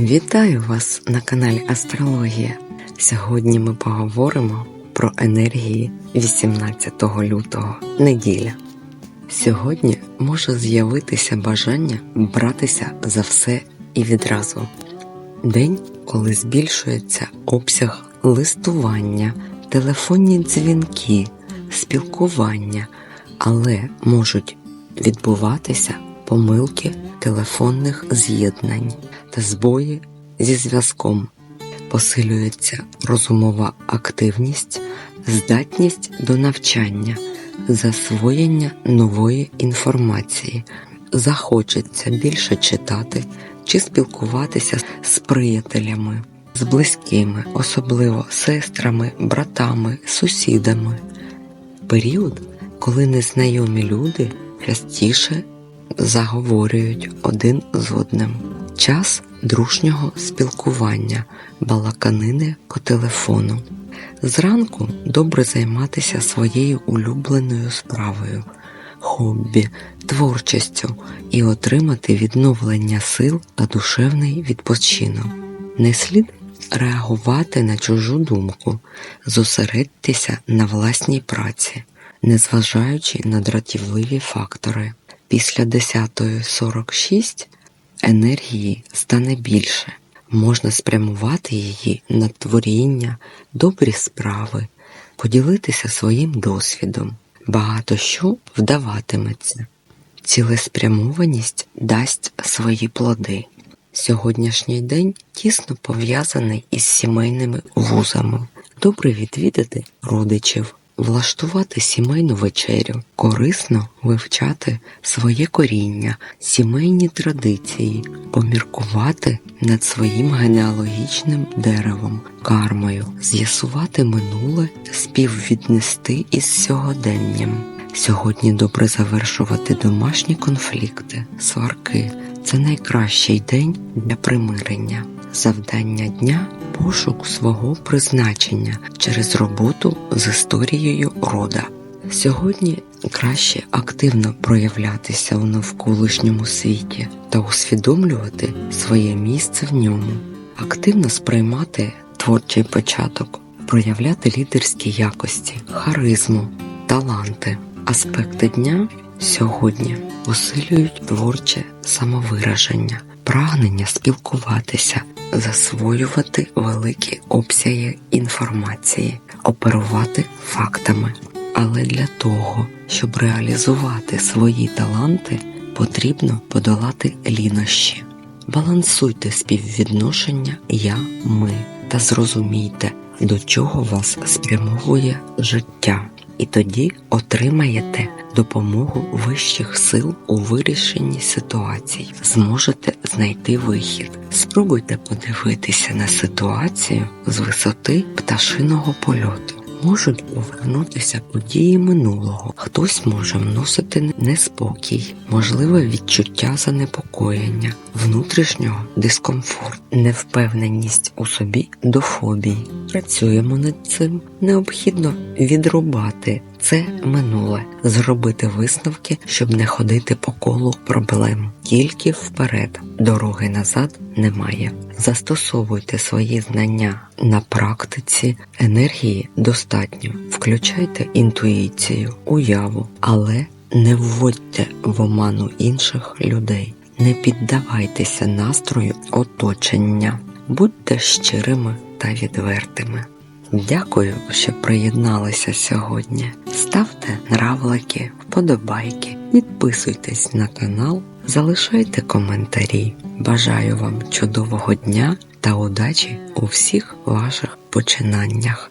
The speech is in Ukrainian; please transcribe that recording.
Вітаю вас на каналі Астрологія. Сьогодні ми поговоримо про енергії 18 лютого неділя. Сьогодні може з'явитися бажання братися за все і відразу. День, коли збільшується обсяг листування, телефонні дзвінки, спілкування, але можуть відбуватися помилки телефонних з'єднань та збої зі зв'язком. Посилюється розумова активність, здатність до навчання, засвоєння нової інформації, захочеться більше читати чи спілкуватися з приятелями, з близькими, особливо сестрами, братами, сусідами. Період, коли незнайомі люди частіше заговорюють один з одним. Час дружнього спілкування, балаканини по телефону. Зранку добре займатися своєю улюбленою справою, хобі, творчістю і отримати відновлення сил та душевний відпочинок. Не слід реагувати на чужу думку, зосередьтеся на власній праці, незважаючи на дратівливі фактори. Після 10.46 енергії стане більше. Можна спрямувати її на творіння, добрі справи, поділитися своїм досвідом. Багато що вдаватиметься. Цілеспрямованість дасть свої плоди. Сьогоднішній день тісно пов'язаний із сімейними вузами. Добре відвідати родичів, влаштувати сімейну вечерю, корисно вивчати своє коріння, сімейні традиції, поміркувати над своїм генеалогічним деревом, кармою, з'ясувати минуле, співвіднести із сьогоденням. Сьогодні добре завершувати домашні конфлікти, сварки. Це найкращий день для примирення. Завдання дня пошук свого призначення через роботу з історією рода. Сьогодні краще активно проявлятися у навколишньому світі та усвідомлювати своє місце в ньому, активно сприймати творчий початок, проявляти лідерські якості, харизму, таланти. Аспекти дня сьогодні посилюють творче самовираження, прагнення спілкуватися, засвоювати великі обсяги інформації, оперувати фактами. Але для того, щоб реалізувати свої таланти, потрібно подолати лінощі. Балансуйте співвідношення я ми та зрозумійте, до чого вас спрямовує життя, і тоді отримаєте допомогу вищих сил у вирішенні ситуацій, зможете знайти вихід. Спробуйте подивитися на ситуацію з висоти пташиного польоту. Можуть повернутися події минулого, хтось може вносити неспокій, можливе відчуття занепокоєння, внутрішнього дискомфорту, невпевненість у собі до фобій. Працюємо над цим. Необхідно відрубати це минуле, зробити висновки, щоб не ходити по колу проблем. Тільки вперед, дороги назад немає. Застосовуйте свої знання на практиці, енергії достатньо. Включайте інтуїцію, уяву, але не вводьте в оману інших людей. Не піддавайтеся настрою оточення, будьте щирими та відвертими. Дякую, що приєдналися сьогодні. Ставте нравлики, вподобайки, підписуйтесь на канал, залишайте коментарі. Бажаю вам чудового дня та удачі у всіх ваших починаннях.